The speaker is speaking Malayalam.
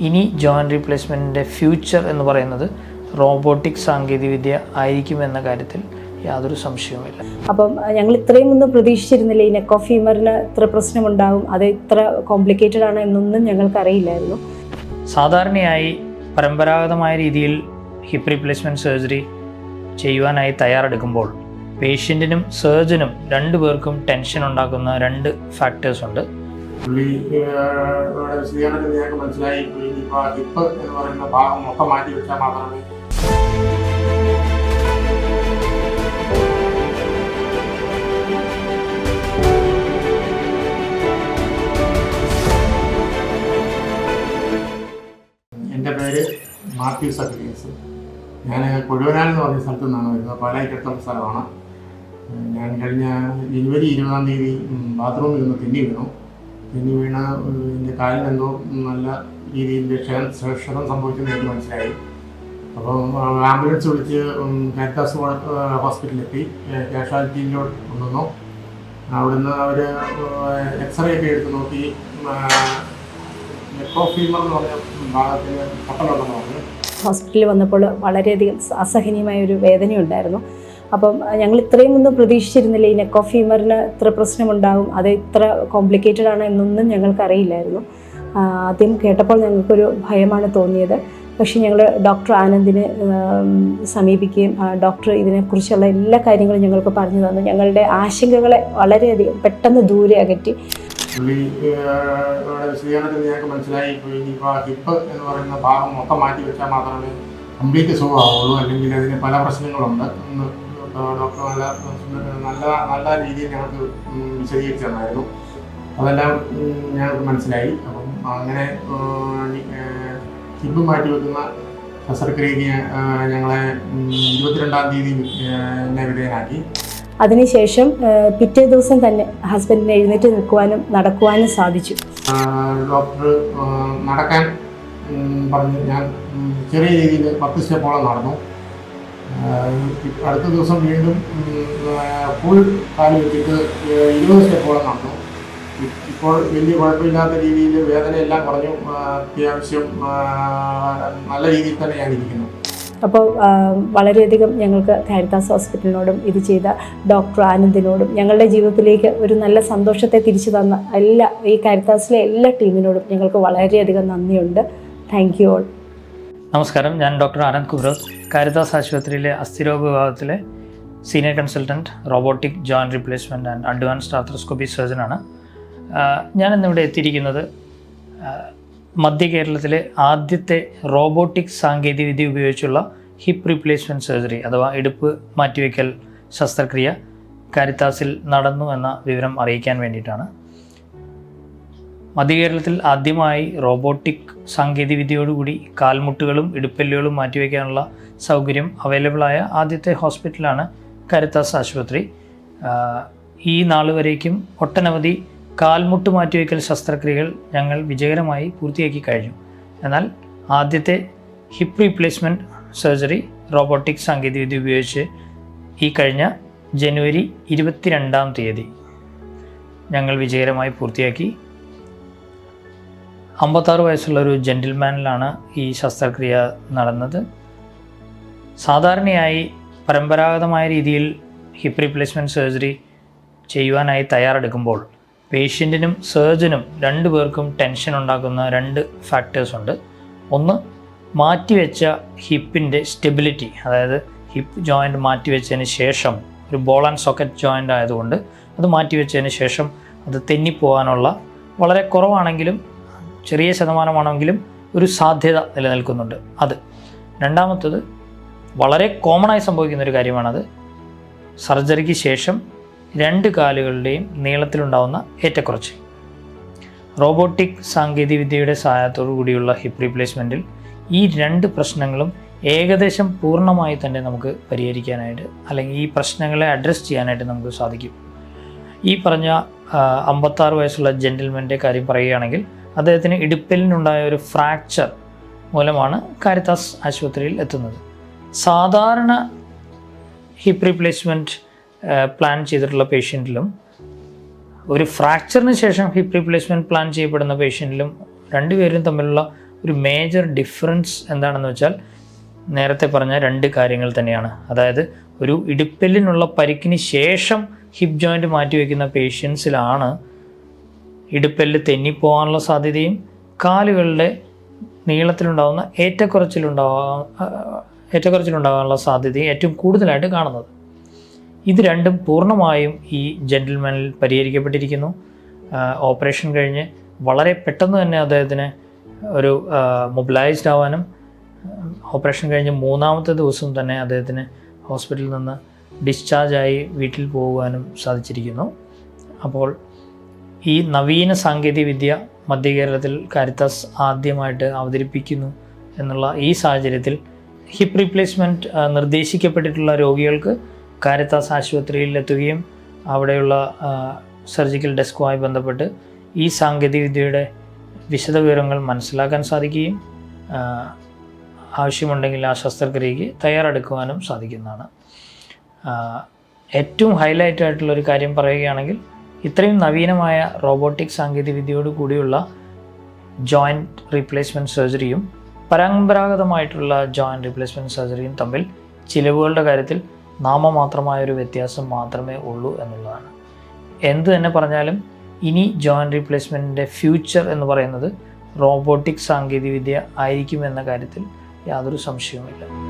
ഇനി ജോയിന്റ് റീപ്ലേസ്മെന്റിന്റെ ഫ്യൂച്ചർ എന്ന് പറയുന്നത് റോബോട്ടിക് സാങ്കേതികവിദ്യ ആയിരിക്കുമെന്ന കാര്യത്തിൽ യാതൊരു സംശയവുമില്ല. അപ്പം ഞങ്ങൾ ഇത്രയും ഒന്നും പ്രതീക്ഷിച്ചിരുന്നില്ല. ഈ നെക്ക് ഓഫ് ഫീമറിന് ഇത്ര പ്രശ്നമുണ്ടാകും അത് ഇത്ര കോംപ്ലിക്കേറ്റഡ് ആണ് എന്നൊന്നും ഞങ്ങൾക്ക് അറിയില്ലായിരുന്നു. സാധാരണയായി പരമ്പരാഗതമായ രീതിയിൽ ഹിപ്പ് റീപ്ലേസ്മെന്റ് സർജറി ചെയ്യുവാനായി തയ്യാറെടുക്കുമ്പോൾ പേഷ്യന്റിനും സർജനും രണ്ടു പേർക്കും ടെൻഷൻ ഉണ്ടാക്കുന്ന രണ്ട് ഫാക്ടേഴ്സ് ഉണ്ട്. പുള്ളി വിശദീകരണത്തിൽ ഞങ്ങൾക്ക് മനസ്സിലായി. ഇനിയിപ്പോൾ ഹിപ്പ് എന്ന് പറയുന്ന ഭാഗം മൊത്തം മാറ്റി വെച്ചാൽ മാത്രമേ എന്റെ പേര് മാത്യു സഫീസ് ഞാൻ കൊഴുവനാൽ എന്ന് പറഞ്ഞ സ്ഥലത്തു നിന്നാണ് വരുന്നത്. പാലായിക്കടുത്തുള്ള സ്ഥലമാണ്. ഞാൻ കഴിഞ്ഞ ജനുവരി ഇരുപതാം തീയതി ബാത്റൂമിൽ നിന്ന് തെന്നി വീണു. തെന്നി വീണ ഇതിന്റെ കാലിനെന്തോ നല്ല രീതിയിൽ ക്ഷതം സംഭവിച്ചെന്ന് എനിക്ക് മനസ്സിലായി. അപ്പം ആംബുലൻസ് വിളിച്ച് കാരിത്താസ് ഹോസ്പിറ്റലിലെത്തി. കാഷ്വാലിറ്റിയിലോട്ട് കൊണ്ടുവന്നു. അവിടുന്ന് അവർ എക്സ്റേ ഒക്കെ എടുത്ത് നോക്കി. നെക്രോഫീമർ എന്ന് പറഞ്ഞ ഭാഗത്തിന് പൊട്ടലുണ്ടെന്ന് പറഞ്ഞു. ഹോസ്പിറ്റലിൽ വന്നപ്പോൾ വളരെയധികം അസഹനീയമായ ഒരു വേദനയുണ്ടായിരുന്നു. അപ്പം ഞങ്ങൾ ഇത്രയും ഒന്നും പ്രതീക്ഷിച്ചിരുന്നില്ല. ഈ നെക്ക് ഫീമറിന് ഇത്ര പ്രശ്നമുണ്ടാകും. അത് ഇത്ര കോംപ്ലിക്കേറ്റഡ് ആണ് എന്നൊന്നും ഞങ്ങൾക്കറിയില്ലായിരുന്നു ആദ്യം കേട്ടപ്പോൾ ഞങ്ങൾക്കൊരു ഭയമാണ് തോന്നിയത്. പക്ഷേ ഞങ്ങൾ ഡോക്ടർ ആനന്ദിനെ സമീപിക്കുകയും ഡോക്ടർ ഇതിനെക്കുറിച്ചുള്ള എല്ലാ കാര്യങ്ങളും ഞങ്ങൾക്ക് പറഞ്ഞു തന്നു. ഞങ്ങളുടെ ആശങ്കകളെ വളരെയധികം പെട്ടെന്ന് ദൂരെ അകറ്റി. മനസ്സിലായി. ഹിപ്പ് എന്ന് പറയുന്ന ഭാഗം മൊത്തം മാറ്റി വെച്ചാൽ മാത്രമേ കംപ്ലീറ്റ് സുഖമാവുള്ളൂ. അല്ലെങ്കിൽ അതിന് പല പ്രശ്നങ്ങളുണ്ട് ഡോക്ടർ നല്ല നല്ല നല്ല രീതിയിൽ ഞങ്ങൾക്ക് വിശദീകരിച്ചു തന്നായിരുന്നു അതെല്ലാം ഞങ്ങൾക്ക് മനസ്സിലായി. അപ്പം അങ്ങനെ ഹിബ് മാറ്റി വെക്കുന്ന ശസ്ത്രക്രിയക്ക് ഞങ്ങളെ ഇരുപത്തിരണ്ടാം തീയതി എന്നെ വിധേയനാക്കി. അതിനുശേഷം പിറ്റേ ദിവസം തന്നെ ഹസ്ബൻഡിന് എഴുന്നേറ്റ് നിൽക്കുവാനും നടക്കുവാനും സാധിച്ചു. ഡോക്ടർ നടക്കാൻ പറഞ്ഞു. ഞാൻ ചെറിയ രീതിയിൽ പത്ത് സ്റ്റെപ്പോളം നടന്നു. അടുത്ത ദിവസം വീണ്ടും ഫുൾ കാൽ വെച്ചിട്ട് ഇരുപത് സ്റ്റെപ്പോളം നടന്നു. ഇപ്പോൾ വലിയ കുഴപ്പമില്ലാത്ത രീതിയിൽ വേദനയെല്ലാം കുറഞ്ഞു. അത്യാവശ്യം നല്ല രീതിയിൽ തന്നെ ഞാൻ ഇരിക്കുന്നു അപ്പോൾ വളരെയധികം ഞങ്ങൾക്ക് കാരിതാസ് ഹോസ്പിറ്റലിനോടും ഇത് ചെയ്ത ഡോക്ടർ ആനന്ദിനോടും ഞങ്ങളുടെ ജീവിതത്തിലേക്ക് ഒരു നല്ല സന്തോഷത്തെ തിരിച്ചു തന്ന എല്ലാ ഈ കാരിതാസിലെ എല്ലാ ടീമിനോടും ഞങ്ങൾക്ക് വളരെയധികം നന്ദിയുണ്ട്. താങ്ക് യു ഓൾ നമസ്കാരം. ഞാൻ ഡോക്ടർ ആനന്ദ് കുബ്രോസ് കാരിതാസ് ആശുപത്രിയിലെ അസ്ഥിരോഗ വിഭാഗത്തിലെ senior consultant robotic joint replacement and advanced arthroscopy സർജനാണ്. ഞാൻ ഇന്നിവിടെ എത്തിയിരിക്കുന്നത് മധ്യ കേരളത്തിലെ ആദ്യത്തെ റോബോട്ടിക് സാങ്കേതികവിദ്യ ഉപയോഗിച്ചുള്ള ഹിപ്പ് റീപ്ലേസ്മെന്റ് സർജറി അഥവാ ഇടുപ്പ് മാറ്റിവെക്കൽ ശസ്ത്രക്രിയ കാരിത്താസിൽ നടന്നു എന്ന വിവരം അറിയിക്കാൻ വേണ്ടിയിട്ടാണ്. മധ്യകേരളത്തിൽ ആദ്യമായി റോബോട്ടിക് സാങ്കേതികവിദ്യയോടുകൂടി കാൽമുട്ടുകളും ഇടുപ്പല്ലുകളും മാറ്റിവെക്കാനുള്ള സൗകര്യം അവൈലബിളായ ആദ്യത്തെ ഹോസ്പിറ്റലാണ് കരുത്താസ് ആശുപത്രി. ഈ നാൾ വരേക്കും ഒട്ടനവധി കാൽമുട്ട് മാറ്റിവെക്കൽ ശസ്ത്രക്രിയകൾ ഞങ്ങൾ വിജയകരമായി പൂർത്തിയാക്കി കഴിഞ്ഞു. എന്നാൽ ആദ്യത്തെ ഹിപ്പ് റീപ്ലേസ്മെന്റ് സർജറി റോബോട്ടിക് സാങ്കേതികവിദ്യ ഉപയോഗിച്ച് ഈ കഴിഞ്ഞ ജനുവരി ഇരുപത്തിരണ്ടാം തീയതി ഞങ്ങൾ വിജയകരമായി പൂർത്തിയാക്കി. അമ്പത്താറ് വയസ്സുള്ള ഒരു ജെന്റിൽമാനിലാണ് ഈ ശസ്ത്രക്രിയ നടന്നത്. സാധാരണയായി പരമ്പരാഗതമായ രീതിയിൽ ഹിപ്പ് റീപ്ലേസ്മെന്റ് സർജറി ചെയ്യുവാനായി തയ്യാറെടുക്കുമ്പോൾ പേഷ്യന്റിനും സർജനും രണ്ടു പേർക്കും ടെൻഷൻ ഉണ്ടാക്കുന്ന രണ്ട് ഫാക്ടേഴ്സ് ഉണ്ട്. ഒന്ന് മാറ്റിവെച്ച ഹിപ്പിന്റെ സ്റ്റെബിലിറ്റി അതായത് ഹിപ്പ് ജോയിന്റ് മാറ്റിവെച്ചതിന് ശേഷം ഒരു ബോൾ ആൻഡ് സോക്കറ്റ് ജോയിന്റ് ആയതുകൊണ്ട് അത് മാറ്റിവെച്ചതിന് ശേഷം അത് തെന്നിപ്പോകാനുള്ള വളരെ കുറവാണെങ്കിലും ചെറിയ ശതമാനമാണെങ്കിലും ഒരു സാധ്യത നിലനിൽക്കുന്നുണ്ട്. അത് രണ്ടാമത്തത് വളരെ കോമണായി സംഭവിക്കുന്ന ഒരു കാര്യമാണത്. സർജറിക്ക് ശേഷം രണ്ട് കാലുകളുടെയും നീളത്തിലുണ്ടാവുന്ന ഏറ്റക്കുറച്ച് റോബോട്ടിക് സാങ്കേതികവിദ്യയുടെ സഹായത്തോടു കൂടിയുള്ള ഹിപ്പ് റീപ്ലേസ്മെന്റിൽ ഈ രണ്ട് പ്രശ്നങ്ങളും ഏകദേശം പൂർണമായി തന്നെ നമുക്ക് പരിഹരിക്കാനായിട്ട് അല്ലെങ്കിൽ ഈ പ്രശ്നങ്ങളെ അഡ്രസ്സ് ചെയ്യാനായിട്ട് നമുക്ക് സാധിക്കും. ഈ പറഞ്ഞ അമ്പത്താറ് വയസ്സുള്ള ജെന്റിൽമെന്റെ കാര്യം പറയുകയാണെങ്കിൽ അദ്ദേഹത്തിന് ഇടുപ്പലിനുണ്ടായ ഒരു ഫ്രാക്ചർ മൂലമാണ് കാരിത്താസ് ആശുപത്രിയിൽ എത്തുന്നത്. സാധാരണ ഹിപ്പ് റീപ്ലേസ്മെന്റ് പ്ലാൻ ചെയ്തിട്ടുള്ള പേഷ്യന്റിലും ഒരു ഫ്രാക്ചറിന് ശേഷം ഹിപ്പ് റീപ്ലേസ്മെന്റ് പ്ലാൻ ചെയ്യപ്പെടുന്ന പേഷ്യന്റിലും രണ്ടുപേരും തമ്മിലുള്ള ഒരു മേജർ ഡിഫറൻസ് എന്താണെന്ന് വെച്ചാൽ നേരത്തെ പറഞ്ഞ രണ്ട് കാര്യങ്ങൾ തന്നെയാണ്. അതായത് ഒരു ഇടുപ്പലിനുള്ള പരിക്കിന് ശേഷം ഹിപ്പ് ജോയിന്റ് മാറ്റിവെക്കുന്ന പേഷ്യൻസിലാണ് ഇടുപ്പെല്ല് തെന്നിപ്പോകാനുള്ള സാധ്യതയും കാലുകളുടെ നീളത്തിലുണ്ടാകുന്ന ഏറ്റക്കുറച്ചിലുണ്ടാവാ ഏറ്റക്കുറച്ചിലുണ്ടാകാനുള്ള സാധ്യതയും ഏറ്റവും കൂടുതലായിട്ട് കാണുന്നത്. ഇത് രണ്ടും പൂർണമായും ഈ ജെന്റിൽമാനിൽ പരിഹരിക്കപ്പെട്ടിരിക്കുന്നു. ഓപ്പറേഷൻ കഴിഞ്ഞ് വളരെ പെട്ടെന്ന് തന്നെ അദ്ദേഹത്തിന് ഒരു മൊബിലൈസ്ഡ് ആവാനും ഓപ്പറേഷൻ കഴിഞ്ഞ് മൂന്നാമത്തെ ദിവസം തന്നെ അദ്ദേഹത്തിന് ഹോസ്പിറ്റലിൽ നിന്ന് ഡിസ്ചാർജായി വീട്ടിൽ പോകുവാനും സാധിച്ചിരിക്കുന്നു. അപ്പോൾ ഈ നവീന സാങ്കേതിക വിദ്യ മധ്യ കേരളത്തിൽ കാരിത്താസ് ആദ്യമായിട്ട് അവതരിപ്പിക്കുന്നു എന്നുള്ള ഈ സാഹചര്യത്തിൽ ഹിപ്പ് റീപ്ലേസ്മെന്റ് നിർദ്ദേശിക്കപ്പെട്ടിട്ടുള്ള രോഗികൾക്ക് കാരിത്താസ് ആശുപത്രിയിൽ എത്തുകയും അവിടെയുള്ള സർജിക്കൽ ഡെസ്കുമായി ബന്ധപ്പെട്ട് ഈ സാങ്കേതിക വിദ്യയുടെ വിശദവിവരങ്ങൾ മനസ്സിലാക്കാൻ സാധിക്കുകയും ആവശ്യമുണ്ടെങ്കിൽ ആ ശസ്ത്രക്രിയയ്ക്ക് തയ്യാറെടുക്കുവാനും സാധിക്കുന്നതാണ്. ഏറ്റവും ഹൈലൈറ്റ് ആയിട്ടുള്ള ഒരു കാര്യം പറയുകയാണെങ്കിൽ ഇത്രയും നവീനമായ റോബോട്ടിക് സാങ്കേതിക വിദ്യയോട് കൂടിയുള്ള ജോയിന്റ് റീപ്ലേസ്മെന്റ് സർജറിയും പരമ്പരാഗതമായിട്ടുള്ള ജോയിന്റ് റീപ്ലേസ്മെന്റ് സർജറിയും തമ്മിൽ ചിലവുകളുടെ കാര്യത്തിൽ നാമമാത്രമായ ഒരു വ്യത്യാസം മാത്രമേ ഉള്ളൂ എന്നുള്ളതാണ്. എന്ത് തന്നെ പറഞ്ഞാലും ഇനി ജോയിന്റ് റീപ്ലേസ്മെന്റിന്റെ ഫ്യൂച്ചർ എന്ന് പറയുന്നത് റോബോട്ടിക് സാങ്കേതികവിദ്യ ആയിരിക്കും എന്ന കാര്യത്തിൽ യാതൊരു സംശയവുമില്ല.